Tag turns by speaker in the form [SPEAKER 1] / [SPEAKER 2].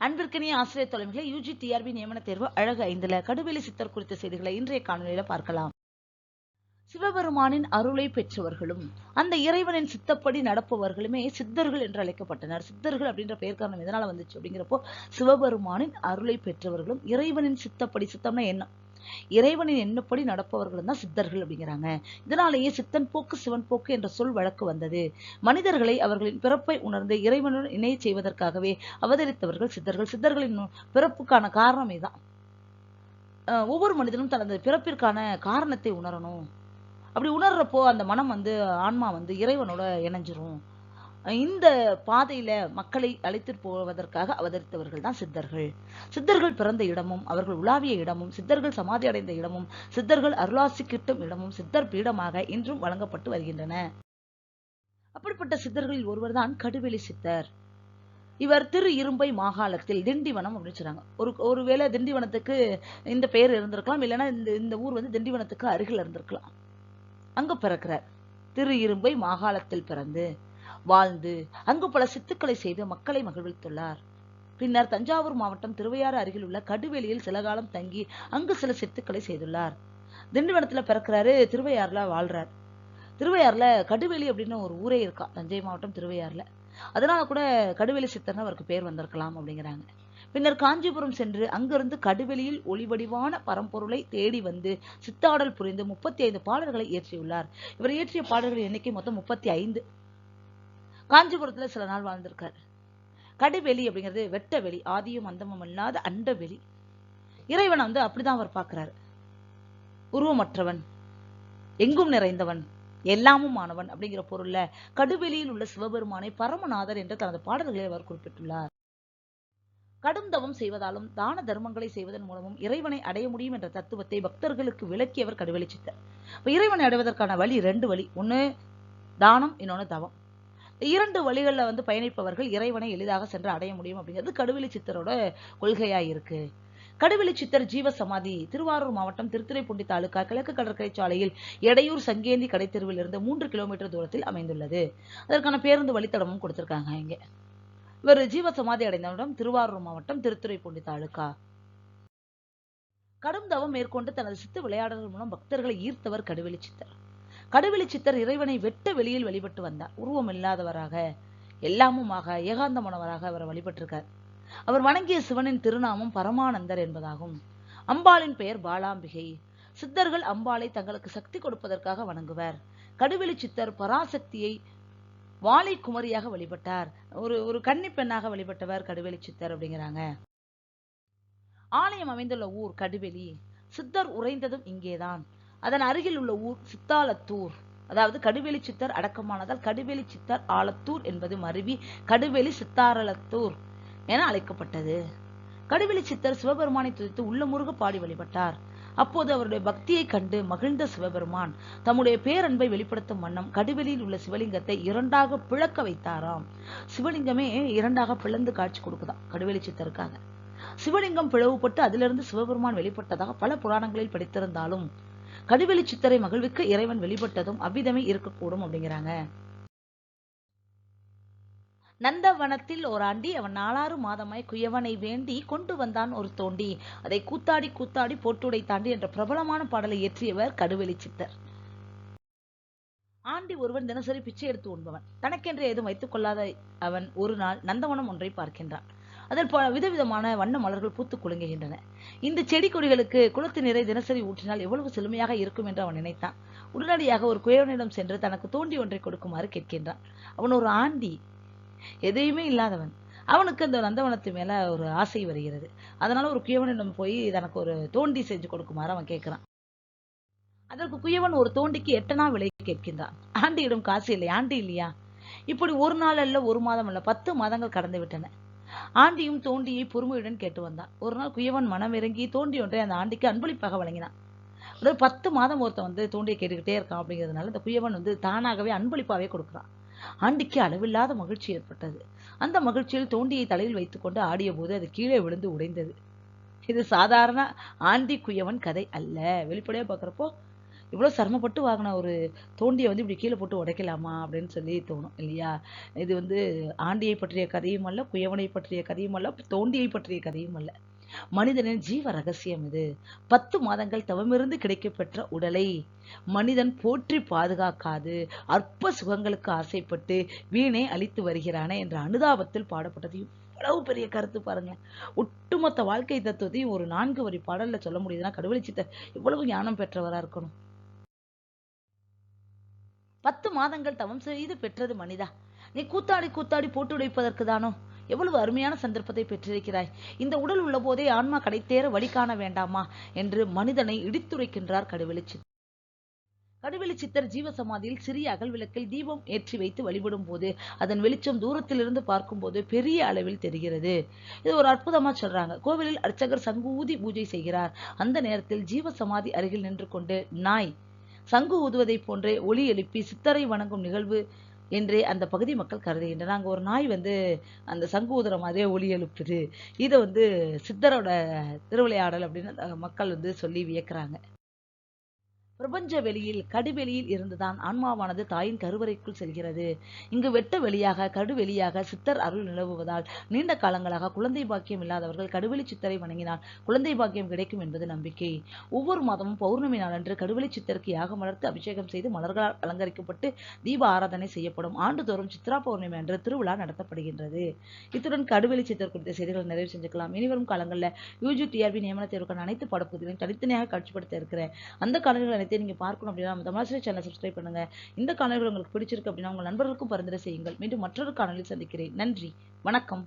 [SPEAKER 1] அன்பிற்கினிய ஆசிரியர் தலைமைகளை UG TRP நியமன தேர்வு அழகு ஐந்துல. கடுவெளி சித்தர் குறித்த செய்திகளை இன்றைய காணொலியில பார்க்கலாம். சிவபெருமானின் அருளை பெற்றவர்களும் அந்த இறைவனின் சித்தப்படி நடப்பவர்களுமே சித்தர்கள் என்று அழைக்கப்பட்டனர். சித்தர்கள் அப்படின்ற பெயர் காரணம் எதனால வந்துச்சு அப்படிங்கிறப்போ சிவபெருமானின் அருளை பெற்றவர்களும் இறைவனின் சித்தப்படி சித்தம்னா என்ன? இறைவனின் எண்ணப்படி நடப்பவர்கள் தான் சித்தர்கள் அப்படிங்கிறாங்க. இதனாலேயே சித்தன் போக்கு சிவன் போக்கு என்ற சொல் வழக்கு வந்தது. மனிதர்களை அவர்களின் பிறப்பை உணர்ந்து இறைவனுடன் இணைய செய்வதற்காகவே அவதரித்தவர்கள் சித்தர்கள். சித்தர்களின் பிறப்புக்கான காரணமே தான். ஒவ்வொரு மனிதனும் தனது பிறப்பிற்கான காரணத்தை உணரணும். அப்படி உணர்றப்போ அந்த மனம் வந்து ஆன்மா வந்து இறைவனோட இணைஞ்சிரும். இந்த பாதையில மக்களை அழைத்துட்டு போவதற்காக அவதரித்தவர்கள் தான் சித்தர்கள். சித்தர்கள் பிறந்த இடமும் அவர்கள் உலாவிய இடமும் சித்தர்கள் சமாதி அடைந்த இடமும் சித்தர்கள் அருளாசி கிட்டும் இடமும் சித்தர் பீடமாக இன்றும் வழங்கப்பட்டு வருகின்றன. அப்படிப்பட்ட சித்தர்களில் ஒருவர்தான் கடுவெளி சித்தர். இவர் திரு இரும்பை மாகாணத்தில் திண்டிவனம் அப்படின்னு சொல்றாங்க. ஒரு ஒருவேளை திண்டிவனத்துக்கு இந்த பெயர் இருந்திருக்கலாம் இல்லைன்னா இந்த இந்த ஊர் வந்து திண்டிவனத்துக்கு அருகில் இருந்திருக்கலாம். அங்க பிறக்கிறார். திரு இரும்பை மாகாணத்தில் பிறந்து. வாழ்ந்து அங்கு பல சித்துக்களை செய்து மக்களை மகிழ்வித்துள்ளார். பின்னர் தஞ்சாவூர் மாவட்டம் திருவையாறு அருகில் உள்ள கடுவெளியில் சில காலம் தங்கி அங்கு சில சித்துக்களை செய்துள்ளார். திண்டிவனத்துல பிறக்கிறாரு திருவையாறுல வாழ்றார். திருவையாறுல கடுவெளி அப்படின்னு ஒரு ஊரே இருக்கா தஞ்சை மாவட்டம் திருவையாறுல. அதனால கூட கடுவெளி சித்தர்னு அவருக்கு பேர் வந்திருக்கலாம் அப்படிங்கிறாங்க. பின்னர் காஞ்சிபுரம் சென்று அங்கிருந்து கடுவெளியில் ஒளிவடிவான பரம்பொருளை தேடி வந்து சித்தாடல் புரிந்து முப்பத்தி ஐந்து பாடல்களை இயற்றியுள்ளார். இவர் இயற்றிய பாடல்கள் எண்ணிக்கை மொத்தம் முப்பத்தி ஐந்து. காஞ்சிபுரத்துல சில நாள் வாழ்ந்திருக்கார். கடுவெளி அப்படிங்கிறது வெட்ட வெளி ஆதியும் அந்தமும் இல்லாத அண்ட வெளி. இறைவனை வந்து அப்படிதான் அவர் பார்க்கிறாரு. உருவமற்றவன் எங்கும் நிறைந்தவன் எல்லாமும் ஆனவன் அப்படிங்கிற பொருள்ல கடுவெளியில் உள்ள சிவபெருமானை பரமநாதர் என்று தனது பாடல்களில் அவர் குறிப்பிட்டுள்ளார். கடும் தவம் செய்வதாலும் தான தர்மங்களை செய்வதன் மூலமும் இறைவனை அடைய முடியும் என்ற தத்துவத்தை பக்தர்களுக்கு விளக்கியவர் கடுவெளி சித்தர். இறைவனை அடைவதற்கான வழி ரெண்டு வழி. ஒண்ணு தானம் இன்னொன்னு தவம். இரண்டு வழிகளில் வந்து பயணிப்பவர்கள் இறைவனை எளிதாக சென்று அடைய முடியும் அப்படிங்கிறது கடுவெளி சித்தரோட கொள்கையாக இருக்கு கடுவெளி சித்தர் ஜீவ சமாதி திருவாரூர் மாவட்டம் திருத்துறைப்பூண்டி தாலுகா கிழக்கு கடற்கரை சாலையில் எடையூர் சங்கேந்தி கடைத்தெருவில் இருந்து மூன்று கிலோமீட்டர் தூரத்தில் அமைந்துள்ளது. அதற்கான பேருந்து வழித்தடமும் கொடுத்திருக்காங்க இங்கே. இவர் ஜீவ சமாதி அடைந்தவரிடம் திருவாரூர் மாவட்டம் திருத்துறைப்பூண்டி தாலுகா. கடும் தவம் மேற்கொண்டு தனது சித்து விளையாடல்கள் மூலம் பக்தர்களை ஈர்த்தவர் கடுவெளி சித்தர். கடுவெளி சித்தர் இறைவனை வெட்ட வெளியில் வழிபட்டு வந்தார். உருவம் இல்லாதவராக எல்லாமுமாக ஏகாந்தமானவராக அவர் வழிபட்டிருக்கார். அவர் வணங்கிய சிவனின் திருநாமம் பரமானந்தர் என்பதாகும். அம்பாளின் பெயர் பாலாம்பிகை. சித்தர்கள் அம்பாளை தங்களுக்கு சக்தி கொடுப்பதற்காக வணங்குவர். கடுவெளி சித்தர் பராசக்தியை வாழை குமரியாக வழிபட்டார். ஒரு ஒரு கன்னி பெண்ணாக வழிபட்டவர் கடுவெளி சித்தர் அப்படிங்கிறாங்க. ஆலயம் அமைந்துள்ள ஊர் கடுவெளி சித்தர் உறைந்ததும் இங்கேதான். அதன் அருகில் உள்ள ஊர் சித்தாலத்தூர். அதாவது கடுவெளி சித்தர் அடக்கமானதால் கடுவெளி சித்தர் ஆலத்தூர் என்பது மருவி கடுவெளி சித்தாரலத்தூர் என அழைக்கப்பட்டது. கடுவெளி சித்தர் சிவபெருமானை துதித்து உள்ளமுருக பாடி வழிபட்டார். அப்போது அவருடைய பக்தியை கண்டு மகிழ்ந்த சிவபெருமான் தம்முடைய பேரன்பை வெளிப்படுத்தும் வண்ணம் கடுவெளியில் உள்ள சிவலிங்கத்தை இரண்டாக பிளக்க வைத்தாராம். சிவலிங்கமே இரண்டாக பிளந்து காட்சி கொடுக்குதாம் கடுவெளி சித்தருக்காக. சிவலிங்கம் பிளவுபட்டு அதிலிருந்து சிவபெருமான் வெளிப்பட்டதாக பல புராணங்களில் படித்திருந்தாலும் கடுவெளி சித்தரை மகிழ்விக்க இறைவன் வெளிப்பட்டதும் அவ்விதமே இருக்கக்கூடும் அப்படிங்கிறாங்க. நந்தவனத்தில் ஓராண்டி அவன் நாலாறு மாதமாய் குயவனை வேண்டி கொண்டு வந்தான் ஒரு தோண்டி. அதை கூத்தாடி கூத்தாடி போட்டுடை தாண்டி என்ற பிரபலமான பாடலை இயற்றியவர் கடுவெளி சித்தர். ஆண்டி ஒருவன் தினசரி பிச்சை எடுத்து உண்பவன். தனக்கென்று ஏதும் வைத்துக் கொள்ளாத அவன் ஒரு நாள் நந்தவனம் ஒன்றை பார்க்கின்றான். அதில் பல விதவிதமான வண்ண மலர்கள் பூத்து குலுங்குகின்றன. இந்த செடி கொடிகளுக்கு குளத்து நீரை தினசரி ஊற்றினால் எவ்வளவு செழுமையாக இருக்கும் என்று அவன் நினைத்தான். உடனடியாக ஒரு குயவனிடம் சென்று தனக்கு தோண்டி ஒன்றை கொடுக்குமாறு கேட்கின்றான். அவன் ஒரு ஆண்டி எதையுமே இல்லாதவன். அவனுக்கு அந்த நந்தவனத்து மேல ஒரு ஆசை வருகிறது. அதனால ஒரு குயவனிடம் போய் தனக்கு ஒரு தோண்டி செஞ்சு கொடுக்குமாறு அவன் கேட்கிறான். அதற்கு குயவன் ஒரு தோண்டிக்கு எட்டனா விலை கேட்கின்றான். ஆண்டியிடம் காசு இல்லை ஆண்டி இல்லையா? இப்படி ஒரு நாள் அல்ல ஒரு மாதம் அல்ல பத்து மாதங்கள் கடந்து விட்டன. ஆண்டியும் தோண்டியை பொறுமையுடன் கேட்டு வந்தான். ஒரு நாள் குயவன் மனம் இறங்கி தோண்டி ஒன்றை அந்த ஆண்டிக்கு அன்பளிப்பாக வழங்கினான். ஒரு பத்து மாதம் ஒருத்தன் வந்து தோண்டியை கேட்டுக்கிட்டே இருக்கான் அப்படிங்கிறதுனால இந்த குயவன் வந்து தானாகவே அன்பளிப்பாகவே கொடுக்குறான். ஆண்டிக்கு அளவில்லாத மகிழ்ச்சி ஏற்பட்டது. அந்த மகிழ்ச்சியில் தோண்டியை தலையில் வைத்துக்கொண்டு ஆடிய போது அது கீழே விழுந்து உடைந்தது. இது சாதாரண ஆண்டி குயவன் கதை அல்ல. வெளிப்படையாக பார்க்குறப்போ இவ்வளோ சிரமப்பட்டு வாங்கின ஒரு தோண்டியை வந்து இப்படி கீழே போட்டு உடைக்கலாமா அப்படின்னு சொல்லி தோணும் இல்லையா? இது வந்து ஆண்டியை பற்றிய கதையும் அல்ல குயவனை பற்றிய கதையும் அல்ல தோண்டியை பற்றிய கதையும் அல்ல. மனிதனின் ஜீவ ரகசியம் இது. பத்து மாதங்கள் தவமிருந்து கிடைக்கப்பெற்ற உடலை மனிதன் போற்றி பாதுகாக்காது அற்ப சுகங்களுக்கு ஆசைப்பட்டு வீணை அழித்து வருகிறானே என்ற அனுதாபத்தில் பாடப்பட்டது. எவ்வளவு பெரிய கருத்து பாருங்க ஒட்டுமொத்த வாழ்க்கை தத்துவத்தையும் ஒரு நான்கு வரி பாடல்ல சொல்ல முடியுதுன்னா கடவுளிச்சிட்ட எவ்வளவு ஞானம் பெற்றவரா இருக்கணும். பத்து மாதங்கள் தவம் செய்து பெற்றது மனிதா. நீ கூத்தாடி கூத்தாடி போட்டு உடைப்பதற்கு தானோ? எவ்வளவு அருமையான சந்தர்ப்பத்தை பெற்றிருக்கிறாய். இந்த உடல் உள்ள போதே ஆன்மா கடைத்தேற வழி காண வேண்டாமா? என்று மனிதனை இடித்துரைக்கின்றார் கடுவெளி சித்தர். கடுவெளி சித்தர் ஜீவசமாதியில் சிறிய அகல் விளக்கில் தீபம் ஏற்றி வைத்து வழிபடும் போது அதன் வெளிச்சம் தூரத்திலிருந்து பார்க்கும்போது பெரிய அளவில் தெரிகிறது. இது ஒரு அற்புதமா சொல்றாங்க. கோவிலில் அர்ச்சகர் சங்கு ஊதி பூஜை செய்கிறார். அந்த நேரத்தில் ஜீவசமாதி அருகில் நின்று கொண்டு நாய் சங்கு ஊதுவதைப் போன்றே ஒலி எழுப்பி சித்தரை வணங்கும் நிகழ்வு என்றே அந்த பகுதி மக்கள் கருதுகின்றனர். அங்கே ஒரு நாய் வந்து அந்த சங்கு ஊதுற மாதிரியே ஒலி எழுப்புது. இதை வந்து சித்தரோட திருவிளையாடல் அப்படின்னு மக்கள் வந்து சொல்லி வியக்கிறாங்க. பிரபஞ்ச வெளியில் கடுவெளியில் இருந்துதான் ஆன்மாவானது தாயின் கருவறைக்குள் செல்கிறது. இங்கு வெட்ட வெளியாக கடுவெளியாக சித்தர் அருள் நிலவுவதால் நீண்ட காலங்களாக குழந்தை பாக்கியம் இல்லாதவர்கள் கடுவெளி சித்தரை வணங்கினால் குழந்தை பாக்கியம் கிடைக்கும் என்பது நம்பிக்கை. ஒவ்வொரு மாதமும் பௌர்ணமி நாளன்று கடுவெளி சித்தருக்கு யாக வளர்த்து அபிஷேகம் செய்து மலர்களால் அலங்கரிக்கப்பட்டு தீப ஆராதனை செய்யப்படும் ஆண்டுதோறும் சித்ரா பௌர்ணமி அன்று திருவிழா நடத்தப்படுகின்றது. இத்துடன் கடுவெளி சித்தர் குறித்த செய்திகளை நிறைவு செஞ்சுக்கலாம். இனிவரும் காலங்களில் யூஜி டிஆர்பி நியமன தேர்வுக்கான அனைத்து பாடப்பகுதிகளையும் தனித்தனியாக காட்சிப்படுத்த இருக்கிற அந்த காலங்களில் அனைத்தையும் நீங்க பார்க்கணும் அப்படின்னா நம்ம தமிழாசிரியர் சேனலை சப்ஸ்கிரைப் பண்ணுங்க. இந்த காணொலிகள் உங்களுக்கு பிடிச்சிருக்கு அப்படின்னா உங்கள் நண்பர்களுக்கும் பரிந்துரை செய்யுங்கள். மீண்டும் மற்றொரு காணொலியில் சந்திக்கிறேன். நன்றி. வணக்கம்.